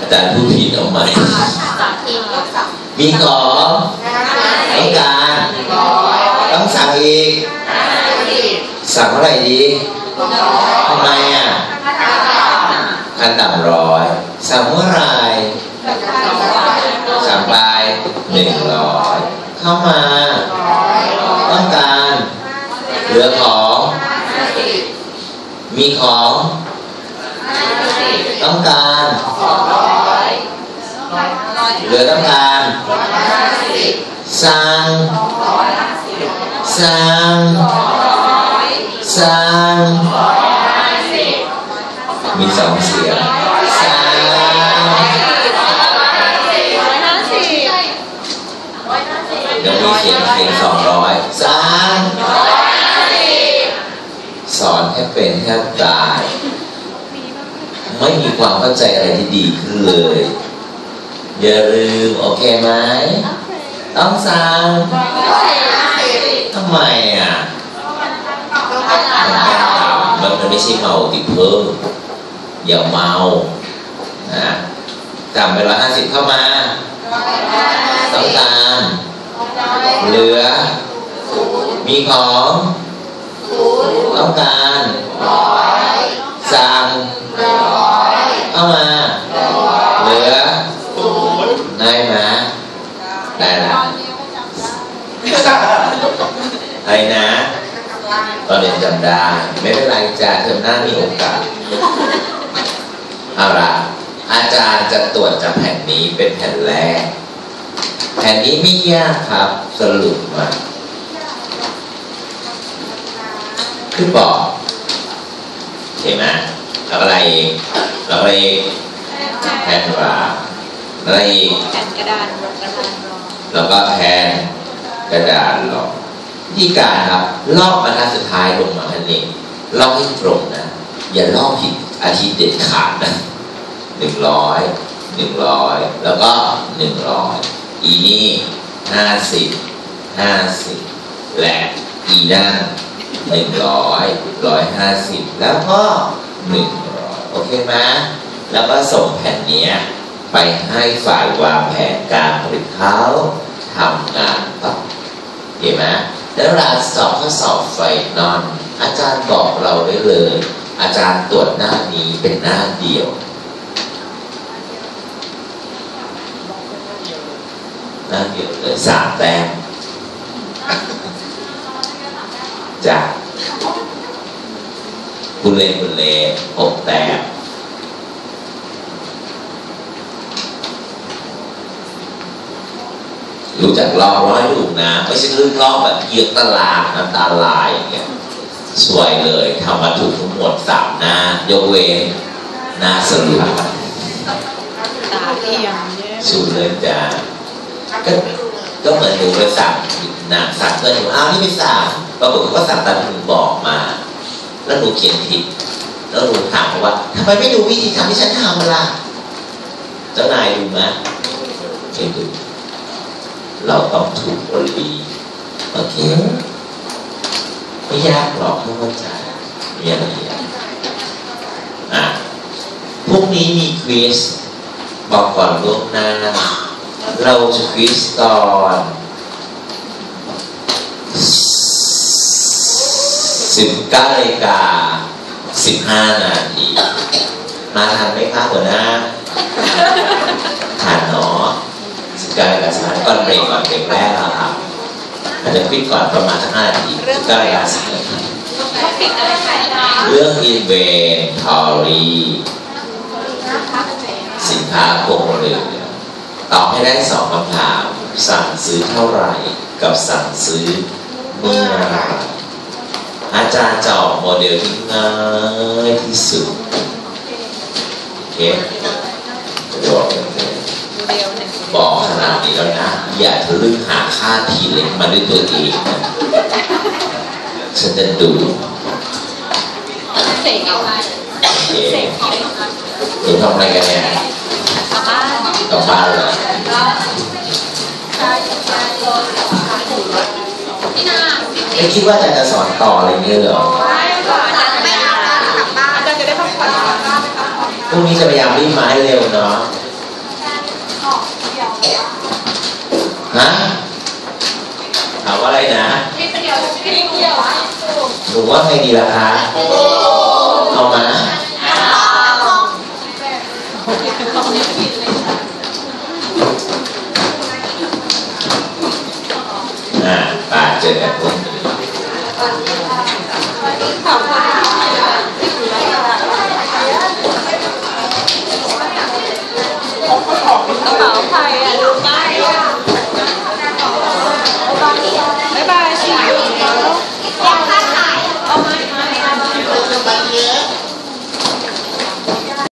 อาจารย์ผู้ผิดเอาใหม่สามทีลบสองมีของต้องการต้องสั่งอีก สั่งเท่าไหร่ดีทำไมอะขั้นต่ำร้อยสั่งเมื่อไหร่สั่งไปหนึ่งร้อยเข้ามาต้องการเหลือของมีของ ต้องการเหลือต้องการสั่งสั่งสั่งมีสองเสียงสั่งร้อยห้าสิบยังมีเสียงเสียงสองร้อยสั่งสอนให้เป็นแทบตาย ไม่มีความเข้าใจอะไรที่ดีขึ้นเลย อย่าลืมโอเคไหมต้องสั่งทำไมอะมันมันไม่ใช่เมาติดเพิ่มอย่าเมานะจำไปร้อยห้าสิบเข้ามาต้องการเหลือ มีของต้องการามา เหลือได้ไหมได้ละอะไรนะ ตอนเรียนจำได้ ไม่เป็นไรจ้าเทอมหน้ามีโอกาสเอาละอาจารย์จะตรวจจากแผ่นนี้เป็นแผ่นแรก แผ่นนี้ไม่ยากครับ สรุปมาขึ้นบอกเห็นไหมแล้วอะไรอีก แล้วอะไรอีกแผ่นกราแล้วอะไรอีกแผ่นกระดานแล้วก็แทนกระดานลอกวิธีการครับลอกบรรทัดสุดท้ายลงมาแค่นี้ลอกให้ตรงนะอย่าลอกผิดอาทิตย์เด็ดขาดนะหนึ่งร้อยหนึ่งร้อยแล้วก็หนึ่งร้อยอีนี่ห้าสิบห้าสิบและอีนั่นหนึ่งร้อยร้อยห้าสิบแล้วก็หนึ่งร้อย โอเคไหมแล้วก็ส่งแผ่นนี้ไปให้ฝ่ายวางแผนการผลิตเขาทำงานต่อเห็นไหมแล้วเวลาสอบข้อสอบไฟนอน อาจารย์บอกเราได้เลย อาจารย์ตรวจหน้านี้เป็นหน้าเดียวหน้าเดียวเลยสามแต้มจาก คุณเลนคุณเลนหกแต้มรู้จักลอกร้อยลูกนะไม่ใช่ลื่นลอกแบบเยียกตลาดน้ำตาลายอย่างเงี้ยสวยเลยทำมาถูกทั้งหมดสามหน้ายกเว้นหน้าสรุปตาเทียมเนี่ยสูตรเลยจ้าก็ก็เหมือนหนูไปสั่งนะสั่งเพื่อนหนูอ้าวนี่ไปสั่งปรากฏเขาก็สั่งตามที่หนูบอกมา แล้วหนูเขียนผิดแล้วหนูถามว่าทำไมไม่ดูวิธีทำที่ฉันทำล่ะเจ้านายดูไหมไม่ดูเราต้องถูกบริโอเคไม่ยากหรอกถ้าเข้าใจมีอะไรอะพรุ่งนี้มีควิสบอกก่อนล่วงหน้าเราจะควิสตอน สิบเก้านาฬิกาสิบห้านาที มาทันไหมคะหัวหน้าทันเนาะสิบเก้านาฬิกาสิบห้าก่อนเบรกก่อนเบรกแรกอะครับอาจจะคิดก่อนประมาณสักห้านาทีสิบก้านาฬิกาสิบนาทีท็อปิกอะไรใช่ไหมเรื่อง inventory สินค้าคงเหลือตอบให้ได้สองคำถาม สั่งซื้อเท่าไหร่ กับสั่งซื้อเมื่อไหร่ อาจารย์จะออกโมเดลที่ง่ายที่สุดโอเคบอกเลยโมเดลหนึ่งบอกขนาดนี้แล้วนะ อย่าทะลึ่งหาค่าทีเล็กมาด้วยตัวเองนะฉันจะดูเสกเอาไว้โอเคเห็นทำอะไรกันเนี่ยกลับบ้านกลับบ้านเลยพี่นา ไม่คิดว่าอาจารย์จะสอนต่ออะไรอย่างเงี้ยเหรอไม่ก่อนอาจารย์ไม่เอากลับบ้านอาจารย์จะได้พักผ่อนพรุ่งนี้จะพยายามรีบมาให้เร็วเนาะฮะถามว่าอะไรนะพี่เดียวพี่เดียวหนูว่าไงดีล่ะคะเอามาอ่าป่าเจอกันพรุ่งนี้ กระเป๋าใครอะ